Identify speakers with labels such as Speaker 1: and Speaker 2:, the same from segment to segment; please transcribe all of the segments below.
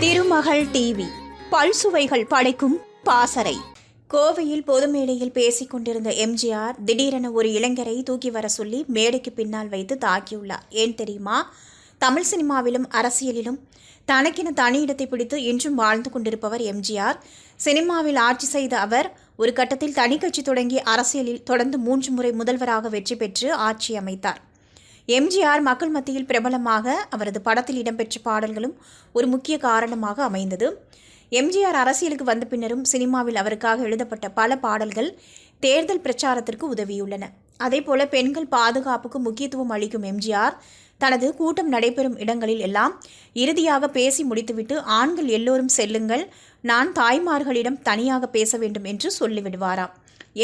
Speaker 1: திருமகள் TV. பல்சுவைகள் படைக்கும் பாசறை. கோவையில் பொது மேடையில் பேசிக் கொண்டிருந்த எம்ஜிஆர் திடீரென ஒரு இளைஞரை தூக்கி வர சொல்லி மேடைக்கு பின்னால் வைத்து தாக்கியுள்ளார். ஏன் தெரியுமா? தமிழ் சினிமாவிலும் அரசியலிலும் தனக்கென தனி இடத்தை பிடித்து இன்றும் வாழ்ந்து கொண்டிருப்பவர் எம்ஜிஆர். சினிமாவில் ஆட்சி செய்த அவர் ஒரு கட்டத்தில் தனி கட்சி தொடங்கி அரசியலில் தொடர்ந்து மூன்று முறை முதல்வராக வெற்றி பெற்று ஆட்சி அமைத்தார். எம்ஜிஆர் மக்கள் மத்தியில் பிரபலமாக அவரது படத்தில் இடம்பெற்ற பாடல்களும் ஒரு முக்கிய காரணமாக அமைந்தது. எம்ஜிஆர் அரசியலுக்கு வந்த பின்னரும் சினிமாவில் அவருக்காக எழுதப்பட்ட பல பாடல்கள் தேர்தல் பிரச்சாரத்திற்கு உதவியுள்ளன. அதேபோல பெண்கள் பாதுகாப்புக்கு முக்கியத்துவம் அளிக்கும் எம்ஜிஆர் தனது கூட்டம் நடைபெறும் இடங்களில் எல்லாம் இறுதியாக பேசி முடித்துவிட்டு ஆண்கள் எல்லோரும் செல்லுங்கள் நான் தாய்மார்களிடம் தனியாக பேச வேண்டும் என்று சொல்லிவிடுவாராம்.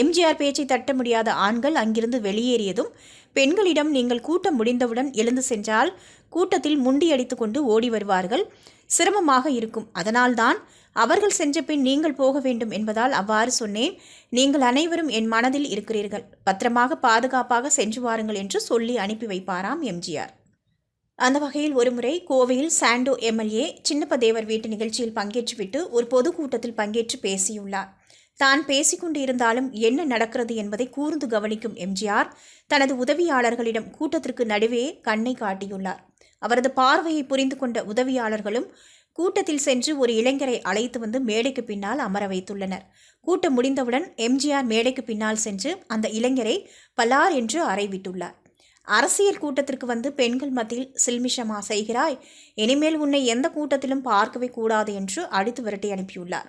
Speaker 1: எம்ஜிஆர் பேச்சை தட்ட முடியாத ஆண்கள் அங்கிருந்து வெளியேறியதும் பெண்களிடம் நீங்கள் கூட்டம் முடிந்தவுடன் எழுந்து சென்றால் கூட்டத்தில் முண்டியடித்து கொண்டு ஓடி வருவார்கள். சிரமமாக இருக்கும். அதனால்தான் அவர்கள் சென்ற பின் நீங்கள் போக வேண்டும் என்பதால் அவ்வாறு சொன்னேன். நீங்கள் அனைவரும் என் மனதில் இருக்கிறீர்கள். பத்திரமாக பாதுகாப்பாக சென்று வாருங்கள் என்று சொல்லி அனுப்பி வைப்பாராம் எம்ஜிஆர். அந்த வகையில் ஒருமுறை கோவையில் சாண்டோ எம்எல்ஏ சின்னப்பதேவர் வீட்டு நிகழ்ச்சியில் பங்கேற்றுவிட்டு ஒரு பொதுக்கூட்டத்தில் பங்கேற்று பேசியுள்ளார். தான் பேசிக்கொண்டு இருந்தாலும் என்ன நடக்கிறது என்பதை கூர்ந்து கவனிக்கும் எம்ஜிஆர் தனது உதவியாளர்களிடம் கூட்டத்திற்கு நடுவே கண்ணை காட்டியுள்ளார். அவரது பார்வையை புரிந்து கொண்ட உதவியாளர்களும் கூட்டத்தில் சென்று ஒரு இளைஞரை அழைத்து வந்து மேடைக்கு பின்னால் அமர வைத்துள்ளனர். கூட்டம் முடிந்தவுடன் எம்ஜிஆர் மேடைக்கு பின்னால் சென்று அந்த இளைஞரை பலார் என்று அறைவிட்டுள்ளார். அரசியல் கூட்டத்திற்கு வந்து பெண்கள் மத்தியில் சில்மிஷமா செய்கிறாய் இனிமேல் உன்னை எந்த கூட்டத்திலும் பார்க்கவே கூடாது என்று அடித்து விரட்டி அனுப்பியுள்ளார்.